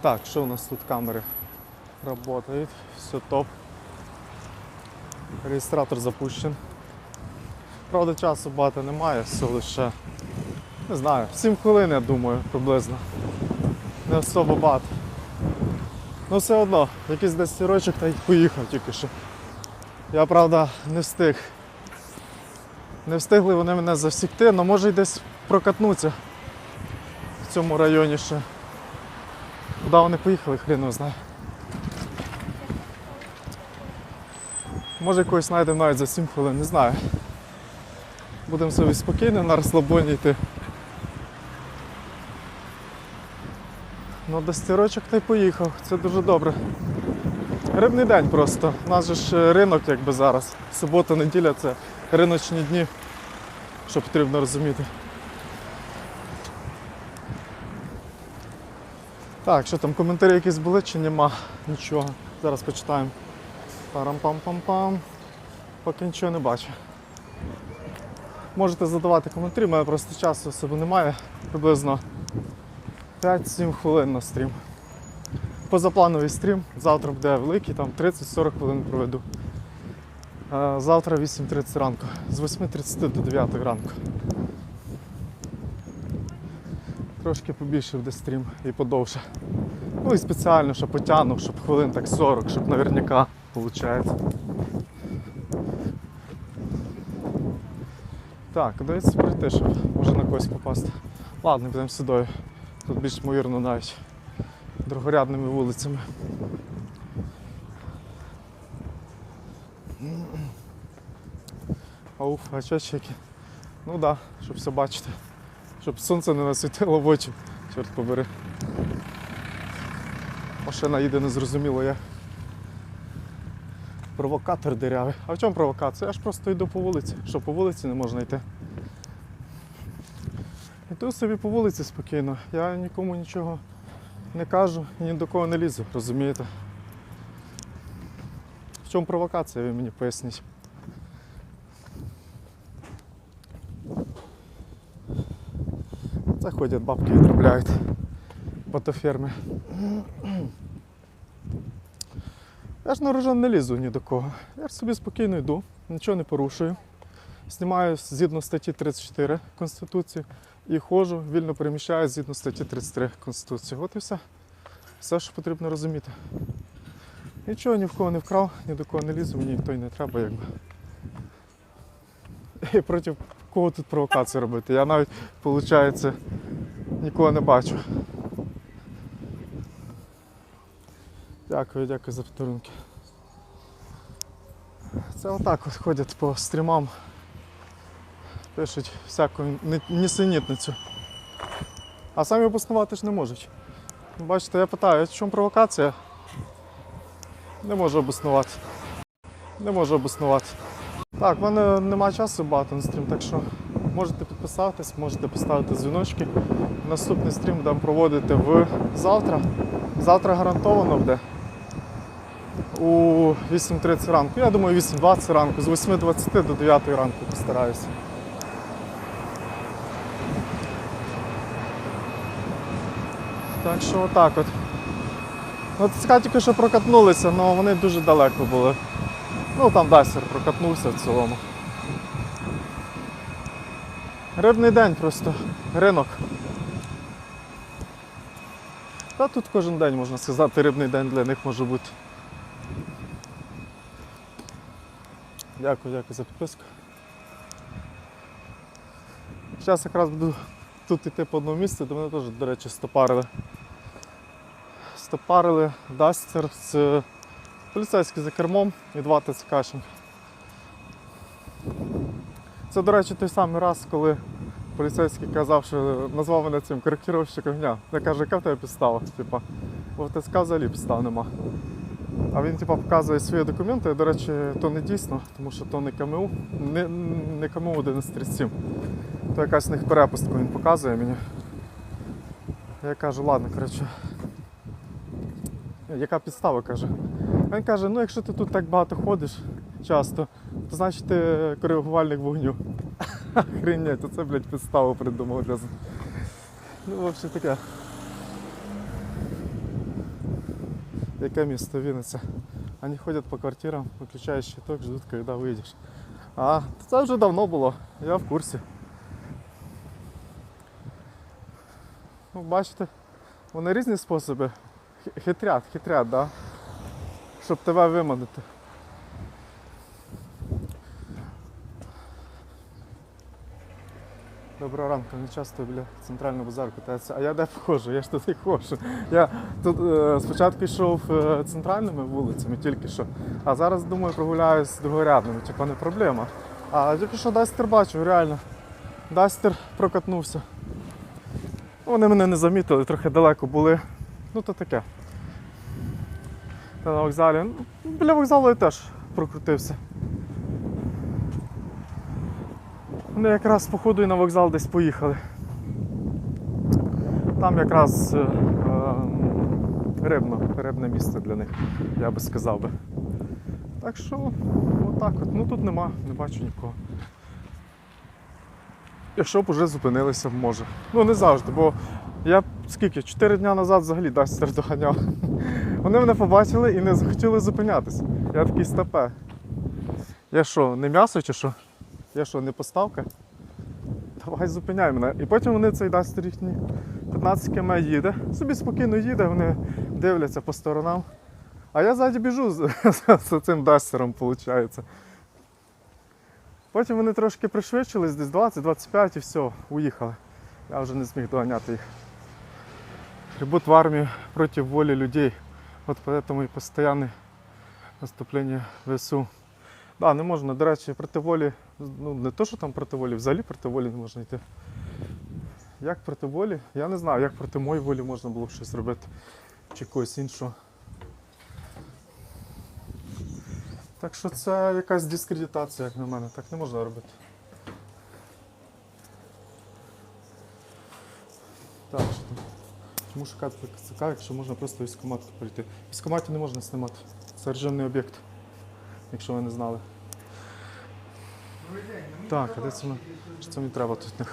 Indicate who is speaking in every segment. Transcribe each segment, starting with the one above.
Speaker 1: Так, що у нас тут камери работают, все топ. Реєстратор запущен. Правда, часу багато немає, все лише, не знаю, 7 хвилин, я думаю, приблизно. Не особо багато. Ну все одно, якийсь десь рочок та й поїхав тільки що. Я правда не встиг. Не встигли вони мене засікти, але може й десь прокатнуться цьому районі ще. Куди вони поїхали, його знає. Може когось знайдемо навіть за 7 хвилин, не знаю. Будемо собі спокійно на розслабоні йти. Ну, до стірочок та й поїхав, це дуже добре. Рибний день просто. У нас же ж е, ринок якби зараз. Субота, неділя це риночні дні, що потрібно розуміти. Так, що там, коментарі якісь були чи нема? Нічого. Зараз почитаємо. Парам-пам-пам-пам. Поки нічого не бачу. Можете задавати коментарі, у мене просто часу особи немає. Приблизно 5-7 хвилин на стрім. Позаплановий стрім. Завтра буде великий, там 30-40 хвилин проведу. Е, Завтра 8.30 ранку. З 8.30 до 9 ранку. Трошки побільше буде стрім і подовше. Ну і спеціально, щоб потягнув, щоб хвилин так 40, щоб наверняка виходить. Так, дається пройти, щоб може на когось попасти. Ладно, підемо сюди. Тут більш ймовірно навіть другорядними вулицями. Ауф, а чечики. Ну так, да, щоб все бачити. Щоб сонце не насвітило в очі, чорт побери. Машина їде незрозуміло як. Провокатор дирявий. А в чому провокація? Я ж просто йду по вулиці. Що по вулиці не можна йти. Йду собі по вулиці спокійно. Я нікому нічого не кажу і ні до кого не лізу, розумієте? В чому провокація, ви мені поясніть. Ходять бабки відробляють ботоферми. Я ж на рожон не лізу ні до кого. Я ж собі спокійно йду, нічого не порушую. Знімаю згідно статті 34 Конституції і ходжу, вільно переміщаюся згідно статті 33 Конституції. От і все. Все, що потрібно розуміти. Нічого ні в кого не вкрав, ні до кого не лізу, мені ніхто й не треба, якби. І проти кого тут провокацію робити? Я навіть, виходить, нікого не бачу. Дякую, дякую за подарунки. Це отак от ходять по стрімам. Пишуть всяку нісенітницю. А самі обоснувати ж не можуть. Бачите, я питаю, в чому провокація? Не можу обоснувати. Не можу обоснувати. Так, в мене немає часу багато на стрім, так що можете підписатись, можете поставити дзвіночки. Наступний стрім будемо проводити в завтра. Завтра гарантовано буде. У 8.30 ранку. Я думаю, 8.20 ранку, з 8.20 до 9 ранку постараюся. Так що отак от. Ну, ЦК тільки що прокатнулися, але вони дуже далеко були. Ну там Дасер прокатнувся в цілому. Рибний день просто. Ринок. Та тут кожен день можна сказати, рибний день для них може бути. Дякую, дякую за підписку. Зараз якраз буду тут йти по одному місцю, де мене теж, до речі, стопарили. Стопарили Дастер з поліцейський за кермом і два ТЦКшники. Це, до речі, той самий раз, коли поліцейський казав, що назвав мене цим коректировщиком дня. Я кажу, яка в тебе підстава? Типа, в ТСК взагалі підстав нема. А він типа, показує свої документи, до речі, то не дійсно, тому що то не КМУ, не, не КМУ 1137. То якась в них перепустку він показує мені. Я кажу, ладно, коротше. Яка підстава каже? Він каже, ну якщо ти тут так багато ходиш часто, то значить ти коригувальник вогню. Охренеть, то це, блядь, підставу придумав для. Ну, взагалі таке. Яке місто Вінниця? Они ходять по квартирам, виключають щиток, ждуть, коли вийдеш. А, це вже давно було, я в курсі. Ну, бачите, вони різні способи. Хи- Хитрят, хитрят, да? Щоб тебе виманити. Доброго ранку, не часто біля центрального базару питається, а я де походжу? Я ж туди ходжу. Я тут е, спочатку йшов е, центральними вулицями тільки що, а зараз думаю прогуляюсь другорядними, типа не проблема. А тільки що Дастер бачу, реально. Дастер прокатнувся. Вони мене не замітили, трохи далеко були. Ну то таке. На вокзалі. Біля вокзалу я теж прокрутився. Вони якраз походу і на вокзал десь поїхали. Там якраз е, е, рибно, рибне місце для них, я би сказав би. Так що, отак от. Ну тут нема, не бачу нікого. Якщо б уже зупинилися, може. Ну не завжди, бо я скільки? Чотири дня назад взагалі Дастер доганяв. Вони мене побачили і не захотіли зупинятися. Я такий стопе. Я що, не м'ясо чи що? Я що, не поставка? Давай зупиняй мене. І потім вони цей Дастер їхній 15 км їде, собі спокійно їде, вони дивляться по сторонам. А я ззаді біжу з, з цим Дастером, виходить. Потім вони трошки пришвидшились, десь 20-25 і все, уїхали. Я вже не зміг доганяти їх. Трибут в армії проти волі людей. От поэтому і постійне наступлення ВСУ. Да, не можна, до речі, проти волі, ну не то, що там проти волі, взагалі проти волі не можна йти. Як проти волі? Я не знаю, як проти моєї волі можна було б щось робити чи когось іншого. Так що це якась дискредитація, як на мене, так не можна робити. Так, що там? Чому шукати ПКЦК, якщо можна просто військкомат прийти? В військкоматі не можна знімати. Це режимний об'єкт, якщо ви не знали. Так, а де це ми? Що це мені треба тут?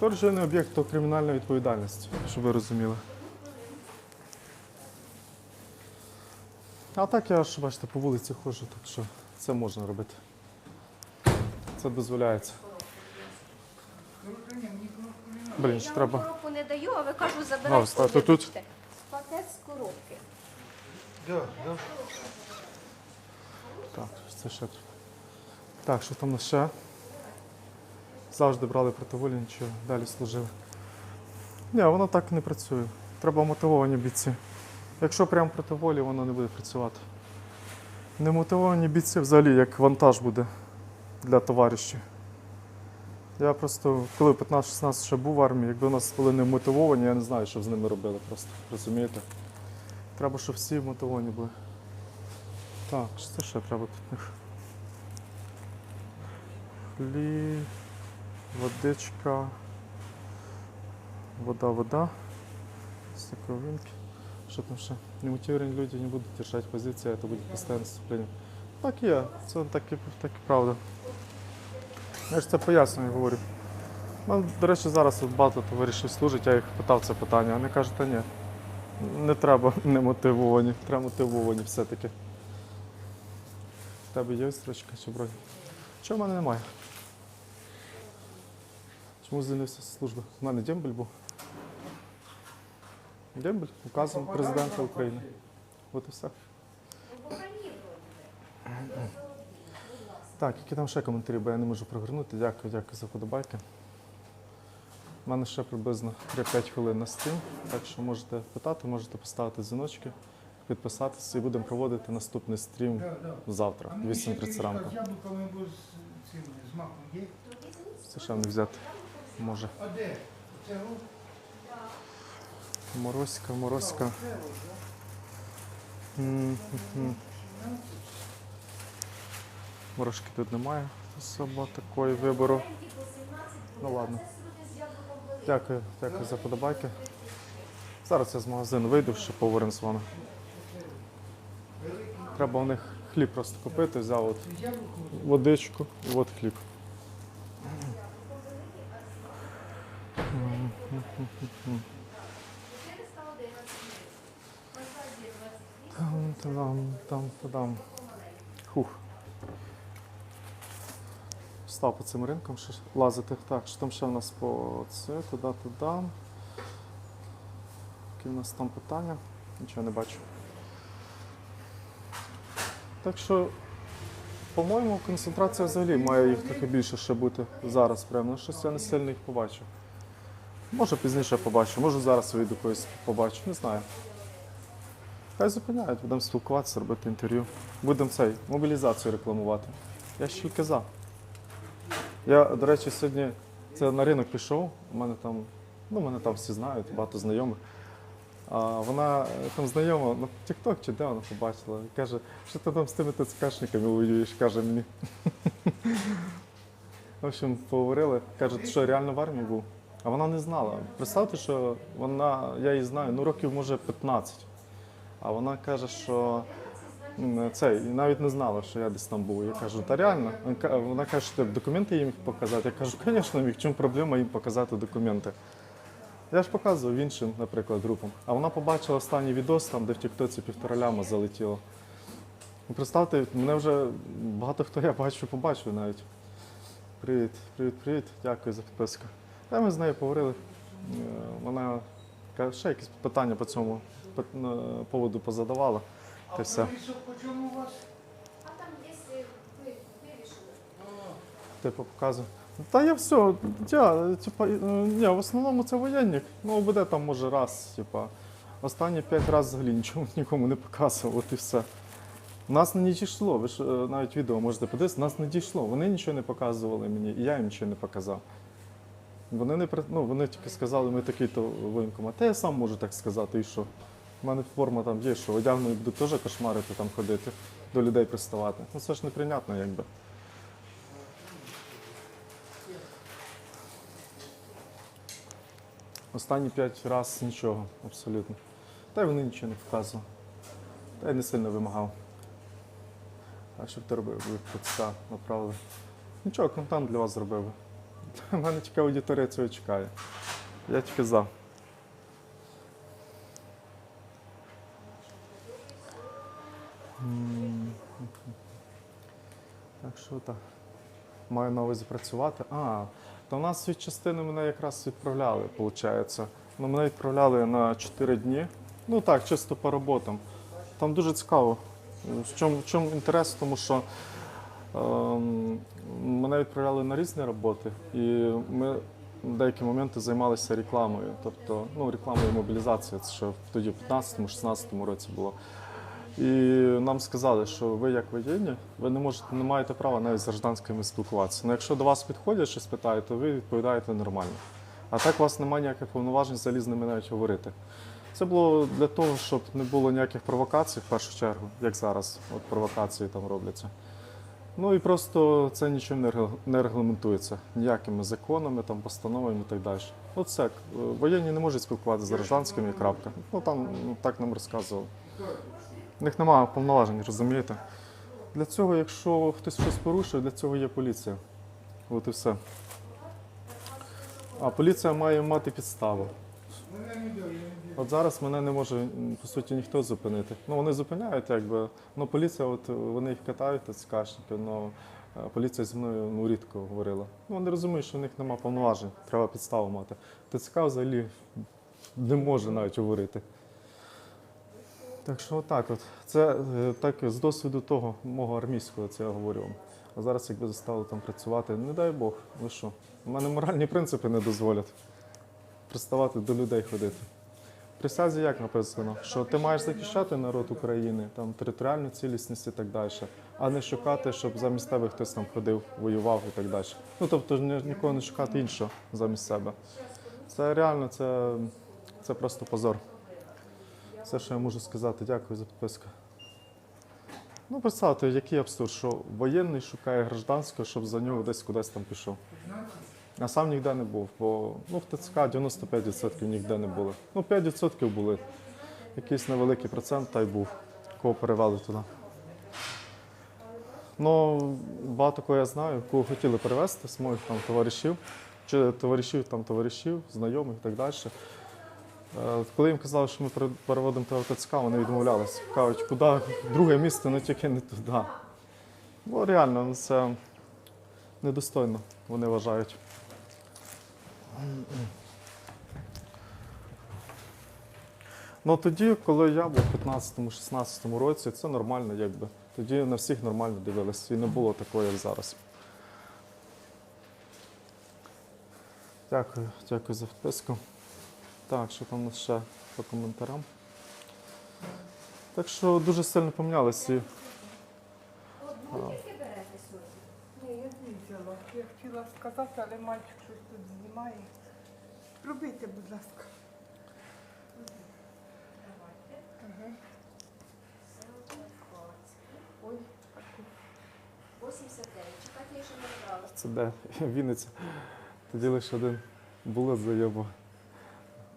Speaker 1: То режимний об'єкт, то кримінальна відповідальність, щоб ви розуміли. А так я ж, бачите, по вулиці ходжу, так що це можна робити. Це дозволяється. Блін, ще
Speaker 2: Я
Speaker 1: треба.
Speaker 2: вам коробку не даю, а ви кажу, забирайте.
Speaker 1: то тут?
Speaker 2: Пакет з коробки.
Speaker 1: Так, це ще. треба. Так, що там у нас ще? Завжди брали противолі, нічого, далі служили. Ні, воно так не працює. Треба мотивовані бійці. Якщо прямо проти волі, воно не буде працювати. Немотивовані бійці взагалі як вантаж буде для товаришів. Я просто, коли 15-16 ще був в армії, якби нас були не мотивовані, я не знаю, що з ними робили просто. Розумієте? Треба, щоб всі мотивовані були. Так, що це ще треба тут них? Хліб, водичка, вода, вода, соковинки. Що там ще? Немотивировані люди не будуть держати позиції, а це буде постійне наступлення. Так і є, це так і, так і правда. Я ж це пояснюю, говорю. Ну, до речі, зараз багато товаришів служить, я їх питав це питання, вони кажуть, та ні, не треба не мотивовані, треба мотивовані все-таки. В тебе є строчка чи бронь? Чого в мене немає? Чому звільнився з служби? У мене дембель був. Дембель указом президента України. От і все. Так, які там ще коментарі, бо я не можу прогорнути. Дякую, дякую за подобайки. У мене ще приблизно 3-5 хвилин на стрім, так що можете питати, можете поставити дзвіночки, підписатися і будемо проводити наступний стрім завтра,
Speaker 3: А мені ще
Speaker 1: 8.30 ранку. Це ще не взяти може. Морозька, морозька. М. Морошки тут немає особо такої вибору. Ну ладно. Дякую, дякую за подобайки. Зараз я з магазину вийду, ще поговоримо з вами. Треба у них хліб просто купити, взяв от водичку і от хліб. Там, там, там, там. Хух. Став по цим ринкам ще лазити. Так, що там ще в нас по це, туди, туди. Які в нас там питання? Нічого не бачу. Так що, по-моєму, концентрація взагалі має їх трохи більше ще бути зараз. Прямо Ну, щось я не сильно їх побачу. Може пізніше побачу, може зараз вийду когось побачу, не знаю. Хай зупиняють, будемо спілкуватися, робити інтерв'ю. Будемо цей мобілізацію рекламувати. Я ще тільки за. Я, до речі, сьогодні це на ринок пішов. У мене там, ну, мене там всі знають, багато знайомих. А вона е, там знайома на TikTok чи де вона побачила. Каже, що ти там з тими ТЦКшниками воюєш, каже мені. В общем, поговорили. Каже, що реально в армії був? А вона не знала. Представте, що вона, я її знаю, ну років може 15. А вона каже, що цей, навіть не знала, що я десь там був. Я кажу, та реально. Вона каже, що ти документи їм показати. Я кажу, звісно, міг, чому проблема їм показати документи. Я ж показував іншим, наприклад, групам. А вона побачила останній відос, там, де в Тіктоці півтора ляма залетіло. Ну, Представте, мене вже багато хто я бачу, побачив навіть. Привіт, привіт, привіт, дякую за підписку. Та ми з нею поговорили. Е, Вона каже, ще якісь питання по цьому поводу позадавала.
Speaker 3: А
Speaker 1: Та все.
Speaker 3: повісок по чому у вас?
Speaker 2: А там десь е, вирішили.
Speaker 1: Типу показую. Та я все, я, типа, е, ні, в основному це воєнник. Ну, буде там може раз, типа. Останні п'ять разів взагалі нічого нікому не показував, от і все. Нас не дійшло, ви ж е, навіть відео можете подивитися, нас не дійшло. Вони нічого не показували мені, і я їм нічого не показав. Вони не при- ну, вони тільки сказали, ми такий-то воєнкомат. Та я сам можу так сказати, і що. У мене форма там є, що одягну і буду теж кошмарити там ходити, до людей приставати. Ну це ж неприйнятно, якби. Останні п'ять разів нічого, абсолютно. Та й вони нічого не показували. Та й не сильно вимагав. А що б ти робив? Ви ПЦК направили. Нічого, контент для вас зробив. У мене тільки аудиторія цього чекає. Я тільки за. Що так. Маю на увазі працювати. А, то нас від частини мене якраз відправляли, виходить. Ну, мене відправляли на 4 дні. Ну так, чисто по роботам. Там дуже цікаво. В чому, в чому інтерес? Тому що ем, мене відправляли на різні роботи, і ми в деякі моменти займалися рекламою. Тобто, ну, рекламою мобілізації, це ще тоді в 15-16 році було. І нам сказали, що ви як воєнні, ви не можете, не маєте права навіть з гражданськими спілкуватися. Ну, якщо до вас підходять, щось питають, то ви відповідаєте нормально. А так у вас немає ніяких повноважень взагалі з ними навіть говорити. Це було для того, щоб не було ніяких провокацій в першу чергу, як зараз. От провокації там робляться. Ну і просто це нічим не регламентується ніякими законами, там, постановами і так далі. От це, е, воєнні не можуть спілкуватися з гражданськими і крапка. Ну там ну, так нам розказували. У них немає повноважень, розумієте? Для цього, якщо хтось щось порушує, для цього є поліція. От і все. А поліція має мати підставу. От зараз мене не може по суті ніхто зупинити. Ну вони зупиняють, якби. Ну поліція, от вони їх катають, ТЦКшники, але поліція зі мною ну, рідко говорила. Ну вони розуміють, що в них немає повноважень, треба підставу мати. ТЦК взагалі не може навіть говорити. Так що отак от. Це е, так з досвіду того мого армійського, це я говорю вам. А зараз, якби заставили там працювати, не дай Бог, ви що? У мене моральні принципи не дозволять приставати до людей ходити. Присязі як написано, що ти маєш захищати народ України, там територіальну цілісність і так далі, а не шукати, щоб замість тебе хтось там ходив, воював і так далі. Ну тобто ні- нікого не шукати іншого замість себе. Це реально, це, це просто позор. Все, що я можу сказати, дякую за підписку. Ну, представте, який абсурд, що воєнний шукає гражданського, щоб за нього десь кудись там пішов. А сам ніде не був, бо ну, в ТЦК 95% ніде не були. Ну, 5% були. Якийсь невеликий процент та й був, кого перевели туди. Ну, багато кого я знаю, кого хотіли перевезти з моїх там товаришів, чи товаришів там товаришів, знайомих і так далі. Е, Коли їм казали, що ми переводимо ТЦК, вони відмовлялися. Кажуть, куди друге місце, ну тільки не туди. Бо реально ну, це недостойно, вони вважають. Ну тоді, коли я був у 15-16 році, це нормально, якби. Тоді на всіх нормально дивилися і не було такого, як зараз. Дякую, дякую за вписку. Так, що там у нас ще по коментарям? Так що дуже сильно помінялися.
Speaker 2: Одну тільки берете сьогодні.
Speaker 3: Ні, я дві взяла. Я хотіла сказати, але мальчик щось тут знімає. Робити, будь ласка.
Speaker 2: Давайте.
Speaker 3: Ой,
Speaker 2: 89. Чекайте, я ще не вибрала.
Speaker 1: Це де? Вінниця. Тоді лише один було заєбо.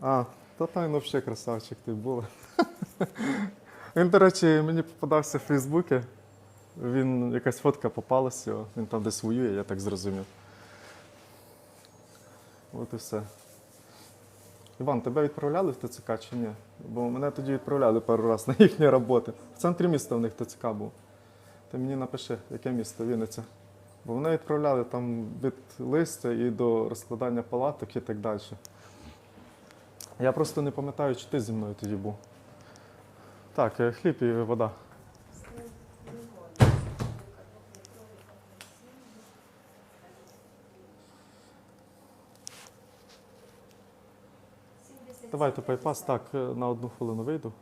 Speaker 1: А, та там взагалі красавчик ти була. Він, до речі, мені попадався в Фейсбуці. Він якась фотка попалася, він там десь воює, я так зрозумів. От і все. Іван, тебе відправляли в ТЦК чи ні? Бо мене тоді відправляли пару разів на їхні роботи. В центрі міста в них ТЦК був. Ти мені напиши, яке місто, Вінниця. Бо вони відправляли там від листя і до розкладання палаток і так далі. Я просто не пам'ятаю, чи ти зі мною тоді був. Так, е, хліб і вода. Давайте пайпас, так, е, на одну хвилину вийду.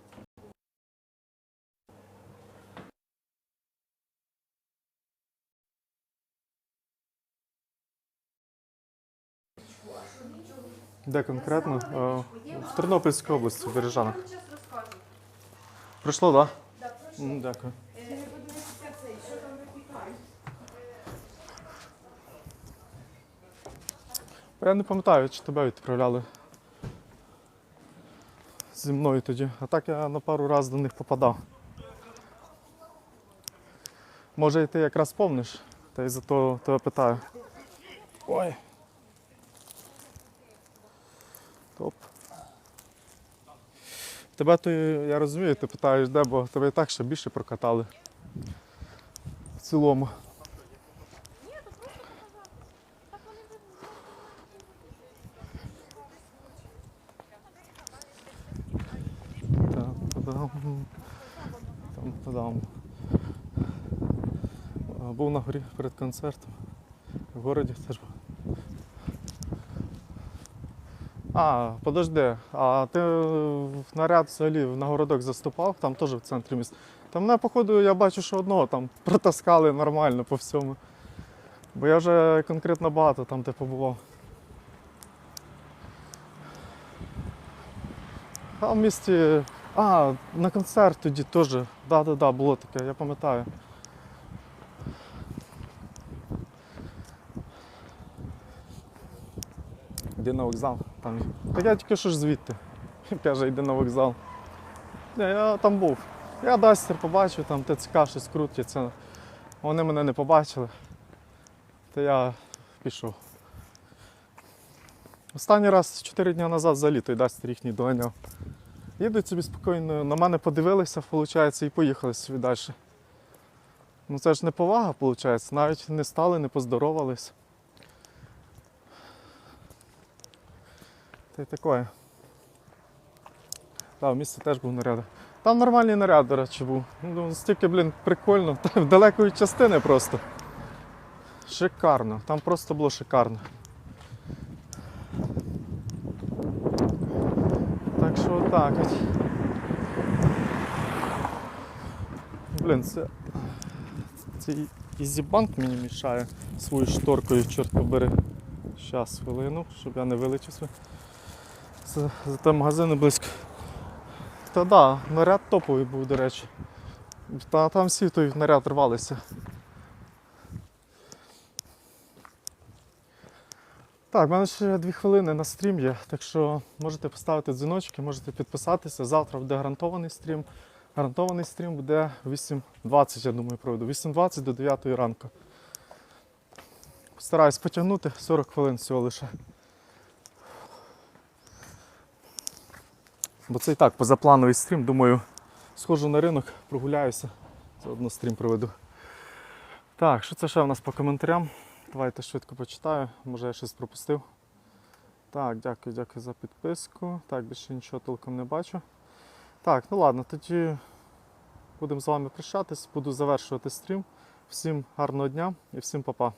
Speaker 1: Де конкретно? Е, В Тернопільській області, в Бережанах. Прийшло, так? М, Дякую.
Speaker 3: Я не
Speaker 1: пам'ятаю, чи тебе відправляли зі мною тоді. А так я на пару разів до них попадав. Може, і ти якраз помниш, та й за то тебе питаю. Ой. Топ. Тебе то я розумію, ти питаєш, де, бо тебе і так ще більше прокатали. В цілому. Там, подам. Там, подам. А, Був на горі перед концертом. В городі теж був. А, подожди, а ти в наряд взагалі на городок заступав, там теж в центрі міста. Там мене, походу, я бачу, що одного там протаскали нормально по всьому. Бо я вже конкретно багато там де побував. А в місті. А, на концерт тоді теж. Да-да-да, було таке, я пам'ятаю. Йди на вокзал. Там. Так я тільки що ж звідти. Каже, йди на вокзал. Не, я там був. Я Дастер побачив, там ТЦК щось крутиться. Вони мене не побачили. То я пішов. Останній раз 4 дні назад взагалі той Дастер їхній доганяв. Їдуть собі спокійно, на мене подивилися, виходить, і поїхали собі далі. Ну це ж не повага, виходить, навіть не стали, не поздоровались. Та й таке. Так, в місті теж був наряд. Там нормальний наряд, до речі, був. Ну, настільки, блін, прикольно. Там далекої частини просто. Шикарно. Там просто було шикарно. Так що отак от. Блін, це. Цей Ізібанк мені мішає свою шторкою, чорт побери. Щас, хвилину, щоб я не вилетівся. Це зате магазини близько. Та да, наряд топовий був, до речі. Та там всі той наряд рвалися. Так, в мене ще дві хвилини на стрім є, так що можете поставити дзвіночки, можете підписатися. Завтра буде гарантований стрім. Гарантований стрім буде 8.20, я думаю, проведу. 8.20 до 9 ранку. Постараюсь потягнути 40 хвилин всього лише. Бо це і так позаплановий стрім. Думаю, схожу на ринок, прогуляюся, заодно стрім проведу. Так, що це ще в нас по коментарям? Давайте швидко почитаю, може я щось пропустив. Так, дякую, дякую за підписку. Так, більше нічого толком не бачу. Так, ну ладно, тоді будемо з вами прощатись, буду завершувати стрім. Всім гарного дня і всім па-па.